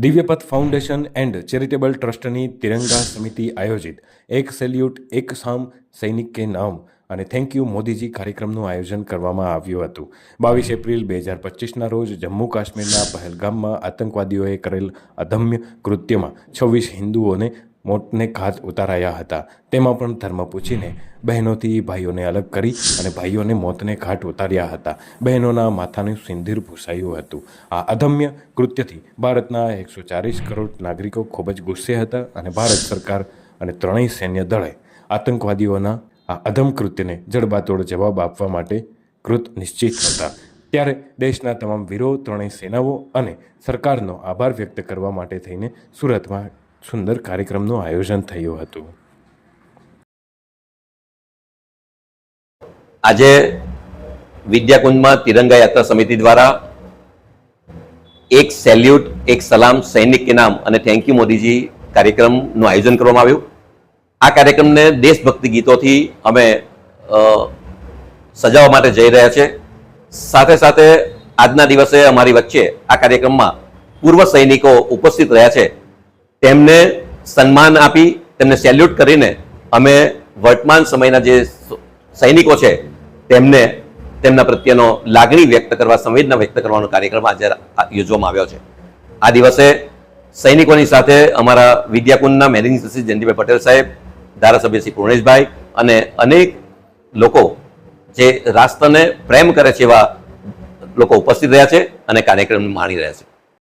દિવ્યપથ foundation and charitable ટ્રસ્ટની તિરંગા સમિતિ આયોજિત. એક સેલ્યુટ, એક સામ સૈનિક કે નામ. અને થેન્ક યુ મોદીજી કાર્યક્રમનું આયોજન કરવામાં આવ્યું હતું. બાવીસ એપ્રિલ બે હજાર પચીસના રોજ જમ્મુ કાશ્મીરના પહેલગામમાં આતંકવાદીઓએ કરેલ અધમ્ય કૃત્યમાં છવ્વીસ હિન્દુઓને મોતને ઘાત ઉતારાયા હતા. તેમાં પણ ધર્મ પૂછીને બહેનોથી ભાઈઓને અલગ કરી અને ભાઈઓને મોતને ઘાટ ઉતાર્યા હતા. બહેનોના માથાનું સિંધીર ભૂસાયું હતું. આ અધમ્ય કૃત્યથી ભારતના એકસો ચાલીસ કરોડ નાગરિકો ખૂબ જ ગુસ્સે હતા અને ભારત સરકાર અને ત્રણેય સૈન્ય દળે આતંકવાદીઓના આ અધમ કૃત્યને જડબાતોડ જવાબ આપવા માટે કૃત નિશ્ચિત હતા. ત્યારે દેશના તમામ વીરો, ત્રણેય સેનાઓ અને સરકારનો આભાર વ્યક્ત કરવા માટે થઈને સુરતમાં સુંદર કાર્યક્રમનું આયોજન થયું હતું. આજે વિદ્યાકુંજમાં તિરંગા યાત્રા સમિતિ દ્વારા એક સેલ્યુટ, એક સલામ સૈનિક કે નામ અને થેન્ક યુ મોદીજી કાર્યક્રમનું આયોજન કરવામાં આવ્યું. આ કાર્યક્રમને દેશભક્તિ ગીતોથી અમે સજાવવા માટે જઈ રહ્યા છે. સાથે સાથે આજના દિવસે અમારી વચ્ચે આ કાર્યક્રમમાં પૂર્વ સૈનિકો ઉપસ્થિત રહ્યા છે. તેમને સન્માન આપી, તેમને સેલ્યુટ કરીને અમે વર્તમાન સમયના જે સૈનિકો છે, તેમને, તેમના પ્રત્યેનો લાગણી વ્યક્ત કરવા, સંવેદના વ્યક્ત કરવાનો કાર્યક્રમ આજે યોજવામાં આવ્યો છે. આ દિવસે સૈનિકોની સાથે અમારા વિદ્યાકુંજના મેનેજિંગ સચિવ જયંતિભાઈ પટેલ સાહેબ, ધારાસભ્ય શ્રી પૂર્ણેશભાઈ અને અનેક લોકો જે રાષ્ટ્રને પ્રેમ કરે છે એવા લોકો ઉપસ્થિત રહ્યા છે અને કાર્યક્રમ માણી રહ્યા છે.